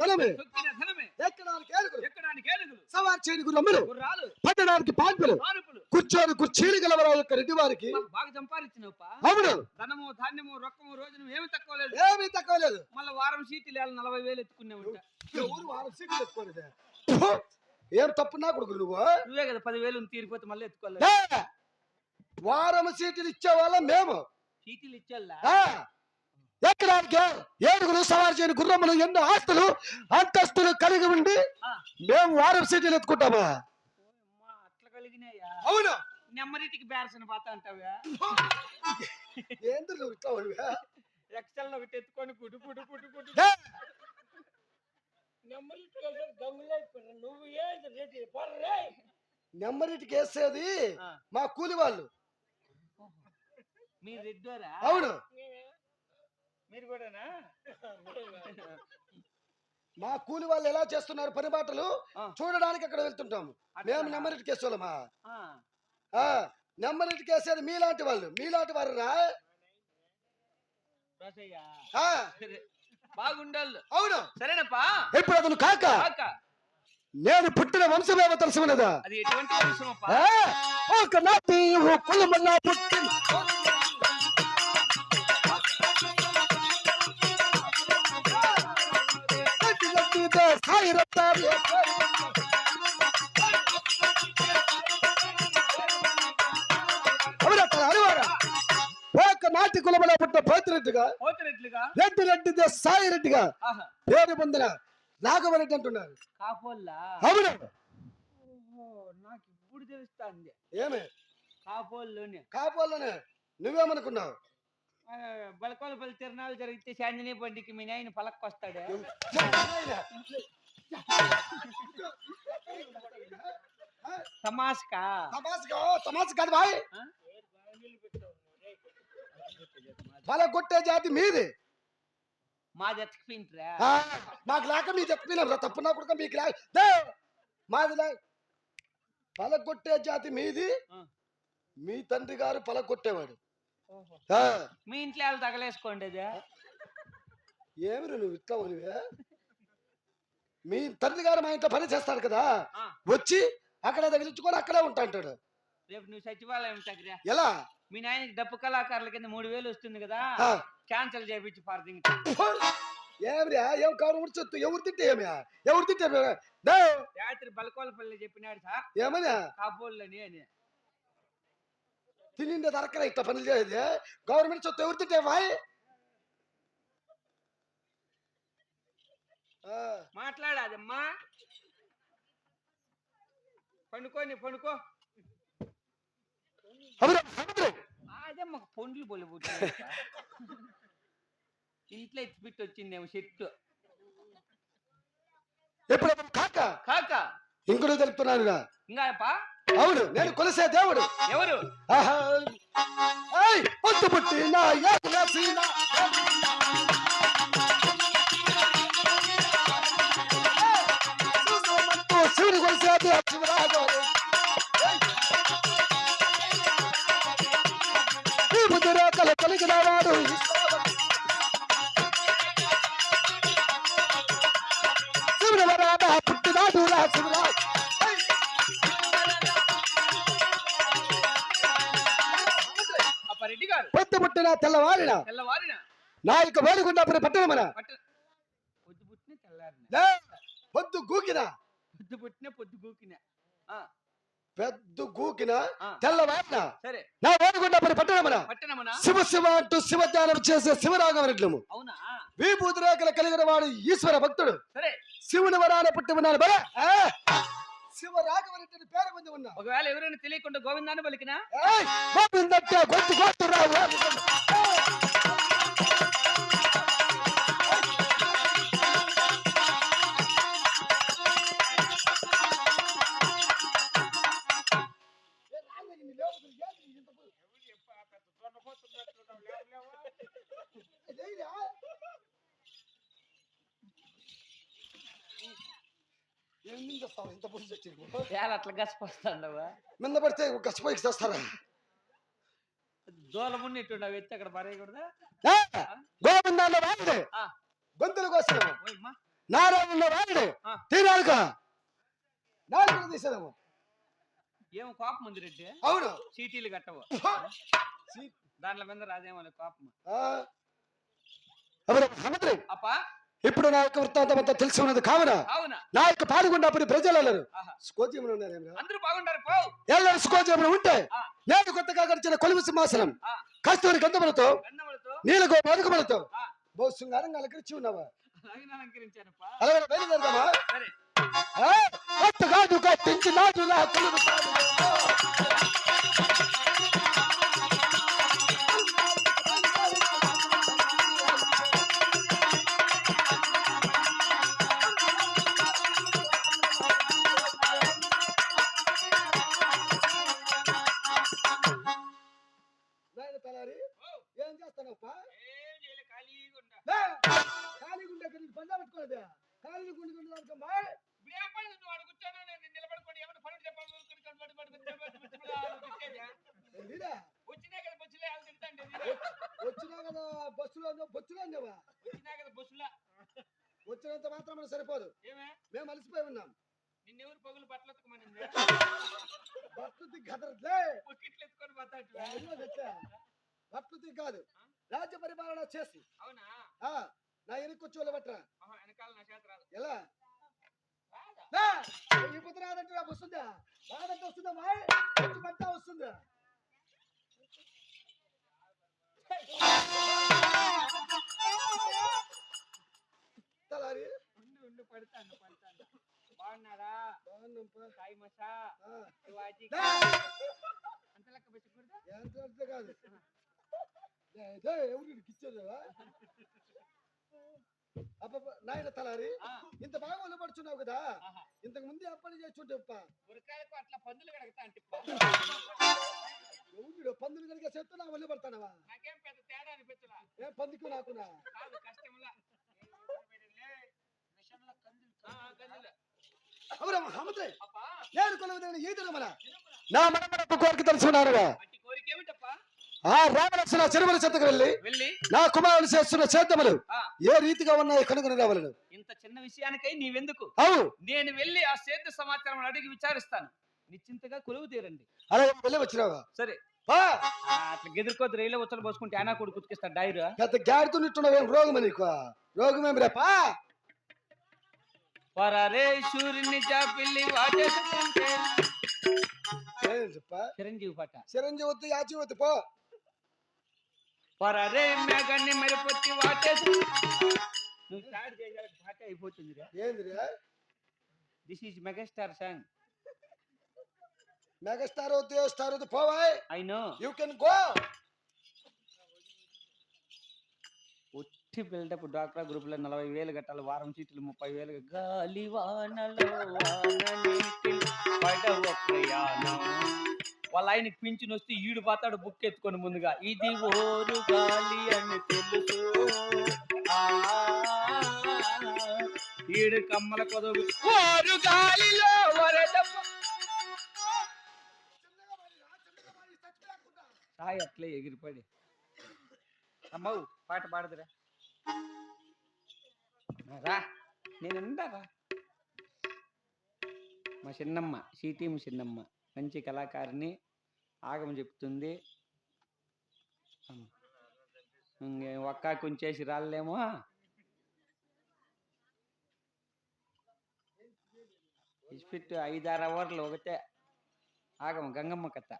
ధనమే. ఎక్కడానికి ఏనుగులు. సవార్ రమ్ములు. గుర్రాలు. పట్టడానికి పాన్పులు. కూర్చొని కుర్చీలు గలవరా యొక్క రెడ్డి వారికి. బాగా సంపాదించినప్ప అవును. ధనము ధాన్యము రొక్కము రోజును ఏమి తక్కువ లేదు. ఏమీ తక్కువ లేదు. మళ్ళీ వారం సీట్లు నలభై వేలు ఎత్తుకునే ఉంటా ఎవరు వారం సీట్లు ఎత్తుకోలేదే. ఏం తప్పు నా కొడుకు నువ్వు? నువ్వే కదా పదివేలు తీరిపోతే మళ్ళీ ఎత్తుకోలేదు! వారం సీట్లు ఇచ్చే వాళ్ళం మేము. సీట్లు ఇచ్చేలా! ఎక్కడానికి ఏడుగురు సవారు చేయని గుర్రములు ఎన్నో ఆస్తులు అంతస్తులు కలిగి ఉండి. మేము వారం సీట్లు ఎత్తుకుంటామా? అవును. నెమ్మదిటికి బేరసిన పాత అంటావా? ఏంది నువ్వు ఇట్లా వాడివా? ఎక్సెల్ ఒకటి ఎత్తుకొని పుడు పుడు పుడు పుడు ఏ! నువ్వు పర్రే వేసేది. మా కూలి వాళ్ళు. రెడ్డోరా? అవును. మీరు కూడానా? మా కూలి వాళ్ళు ఎలా చేస్తున్నారు పని బాటలు. చూడడానికి అక్కడ వెళ్తుంటాము మేము. నెమ్మదిటికి వేసేవాళ్ళమా ఆ, నెమ్మదిటికి వేసేది మీలాంటి వాళ్ళు మీలాంటి వారు రా. బాగుండాలి అవును. సరేనప్పా? ఇప్పుడు అతను కాక. నేను పుట్టిన వంశమేమో ఒక ఓ కులమల్లా పుట్టిన నాటి కులమలా పుట్టిన పోతిరెడ్డిగా? రెడ్డి రెడ్డిదే సాయి రెడ్డిగా పేరు పొందిన నాగవరెడ్డి అంటున్నారు. అవును. నాకు ఇప్పుడు తెలుస్తాంది. ఏమి? కాపోల్లోనే కాపోళ్ళనే నువ్వేమనుకున్నావు? బలకోలపల్లి తిరణాలు జరిగితే శాంజనీ బండికి మీ నాయన పలక్కి వస్తాడే తమాస్కా తమాస్గా తమాస్ కాదు బాయ్? బల కొట్టే జాతి మీది. మాది ఎత్తుకుపోయింట్రా ఆ, మాకు లేక మీ చెప్పినాం రా? తప్పు నా కొడుక మీకు లేక! మాది లే. పల కొట్టే జాతి మీది. మీ తండ్రి గారు పల కొట్టేవాడు. ఓహో. ఆ, మీ ఇంట్లో వాళ్ళు తగలేసుకోండి ఏమిరా నువ్వు ఇట్లా మీ తండ్రి గారు మా ఇంట్లో పని చేస్తాడు కదా? వచ్చి అక్కడ తగిలించుకొని అక్కడే ఉంటా అంటాడు. రేపు నువ్వు సచివాలయం తగ్గరా ఎలా? మీ నాయనకి డప్పు కళాకారుల కింద మూడు వేలు వస్తుంది కదా? క్యాన్సిల్ చేయించి పార్దింగ్ ఏమిరా ఏం కారు ఉడిచొత్తు ఎవరు తింటే ఎవరు తింటే! రాత్రి బలకోలపల్లి చెప్పినాడు సార్. ఏమని? కాపోళ్ళని అని. తినిండే దొరకరా ఇట్లా పనులు చేసేది? గవర్నమెంట్ సొత్తు ఎవరు తింటే వాయ్ ఆ, మాట్లాడాదమ్మా. పండుకోని పండుకో. అవునా, సముద్రం. అదే మాకు పండ్లు బొలిబుట్టు ఇంట్లో ఎత్తిపెట్టి వచ్చిందేమో చెట్టు. ఎప్పుడు కాక? కాక. ఇంకొక తెలుపుతున్నాను. ఇంకా అవును నేను కొలిసే దేవుడు. ఎవరు? ఆహా. పొద్దు పుట్టి నా నా యొక్క వేడుకుంటే పట్టణమన పట్ట పొద్దు పుట్టిన తెల్లారిన పొద్దు గూకిన పొద్దు పుట్టిన పొద్దు గూకిన పెద్ద గూకిన. తెల్లవారిన సరే నా వేడుకుంటే పట్టణమన పట్టణమనా శివ శివ అంటూ శివధ్యానం చేసే శివరాఘవరెడ్లము అవునా విభూతి రేఖలు కలిగిన వాడు ఈశ్వర భక్తుడు సరే శివుని వరాన పుట్టి ఉన్నాడు బల శివరాఘవరెడ్డి పేరు పొంది ఉన్నా ఒకవేళ ఎవరైనా తెలియకుండా గోవిందాన్ని పలికినా ఏయ్, గోవిందట్టే గొంతు ఇంత ఏళ్ళ అట్లా గసిపోస్తాండవా మింద పడితే గచ్చిపోయి చేస్తారా దూలం ఉన్నట్టు ఎత్తి అక్కడ పడేయకూడదా గోవిందాన్న వాడే ఆ. గొంతుల కోసం నారాయణ వాడే ఆ. తీరాలుక నాలుగు తీసేదాము. ఏం కోపం ఉంది రెడ్డి. అవును. చీటీలు కట్టవు. దాంట్లో మీద రాదేమో కోపం. అప్పా? ఇప్పుడు నా యొక్క వృత్తాంతం అంతా తెలిసి ఉన్నది కావున అవునా నా యొక్క పాల్గొన్నప్పుడు ప్రజలు ఆహా. స్కోద్యములు ఉన్నారు అందరూ బాగుంటారు పో ఎల్లరు స్కోద్యములు ఉంటే. నేను కొత్తగా గడిచిన కొలువు సింహాసనం. కస్తూరి గంధములతో మధుకములతో ఆ. బహు శృంగారంగా అలంకరించి ఉన్నావా అలాగే బయలుదేరదామా? కొత్తగాదు కట్టించి నాటు నా కొలువు పనులు చెప్పాలి ఊరుకుని కనబడి పడుకుని నిలబడి ముచ్చటగా ఆలోచించేదా? నీడా వచ్చినా కదా బస్సులో బొచ్చులో ఉండేవా వచ్చినా కదా బస్సులో వచ్చినంత మాత్రం సరిపోదు. మేము అలసిపోయి ఉన్నాం. నిన్నెవరు పగులు బట్టలు ఎత్తుకోమనింది భక్తుతి గదరలే పొక్కిట్లు ఎత్తుకొని తెచ్చా. భక్తుతి కాదు. రాజ్య పరిపాలన చేసి. అవునా? నా నా చేత రాదు. ఎలా? పుత్ర రాదంటే నాకు వస్తుందా? రాదంటే వస్తుందా వచ్చి పట్టా వస్తుందా? తలారి ఉండు ఉండు పడతాను పడతాను. బాగున్నారా? బాగున్నాంపా. సాయి మసా? ఆ. శివాజీ లే, అంత లెక్క పెట్టుకుంటా ఎంత అంటే కాదు. లే, లే, ఎవరు వీడికి నాయన తలారి ఇంత బాగా ఒలపడుచున్నావు కదా. ఇంతకు ముందే అప్పని చేస్తుంటేప్ప ఉరకాయలకు అట్లా పందులు కడగతా అంటే ఎవరు పందులు కనుక చెప్తే నా ఒళ్ళు పడతానవా? నాకేం పెద్ద తేడా అనిపించలా? ఏ పందికు నాకునా? కాదు కష్టంలా. ఆ, ఆ, కందులు. అవురా హమతే నేను కొలవదని నా మనమనపు కోరిక ఏమిటప్పా ఆ రామలక్ష్మణ చెరువుల చెత్తకు వెళ్ళి నా కుమారులు చేస్తున్న చేద్దములు ఏ రీతిగా ఉన్నాయో కనుగొని రావాలను. ఇంత చిన్న విషయానికై నీవెందుకు? అవు నేను వెళ్ళి ఆ సేద్య సమాచారం అడిగి విచారిస్తాను. నిశ్చింతగా కొలువు తీరండి. అలాగే వెళ్ళి వచ్చినావా? సరే. అట్లా గెదురుకోద్దు రైలు ఉత్తలు పోసుకుంటే ఆనా కొడుకు కుతికిస్తాడు డైరు. పెద్ద గాడితున్నట్టున్నావేం రోగం నీకు? రోగమేమి రేపా పరరే సూర్యుని జాపిల్లి వాటేసుకుంటే. చిరంజీవి పాట. చిరంజీవి వద్దు యాచి వద్దు పో. పరరే మేఘాన్ని మెరుపొచ్చి వాటేసు. నువ్వు స్టార్ట్ చేయగల పాట అయిపోతుంది ఏంది రే this is megastar song megastar A star పోవాయ్? I know you can go ఒట్టి బిల్డప్ డాక్టర్ గ్రూప్లో నలభై వేలు కట్టాలి వారం సీట్లు ముప్పై వేలు. గాలి వానలో వాన నీటిలో పడవ ప్రయాణం. వాళ్ళ ఆయనకి పింఛన్ వస్తే ఈడు పాతాడు బుక్ ఎత్తుకొని ముందుగా. ఇది ఓరు గాలి అని తెలుసు. ఈడు కమ్మల కొదవు. ఓరు గాలిలో వరద సాయి అట్లే ఎగిరిపడి. అమ్మవు పాట పాడదురా. రా నేను రా మా చిన్నమ్మ సిటీఎం చిన్నమ్మ. మంచి కళాకారిణి ఆగమ చెప్తుంది. ఒక్క కొంచేసి రాలేమో ఇస్పిట్ ఐదారు అవర్లు ఒకటే ఆగమ గంగమ్మ కథ.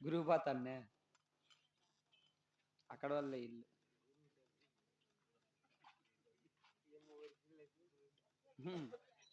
గురువుపాతాన్నే అక్కడ వాళ్ళ ఇల్లు. హ్మ్.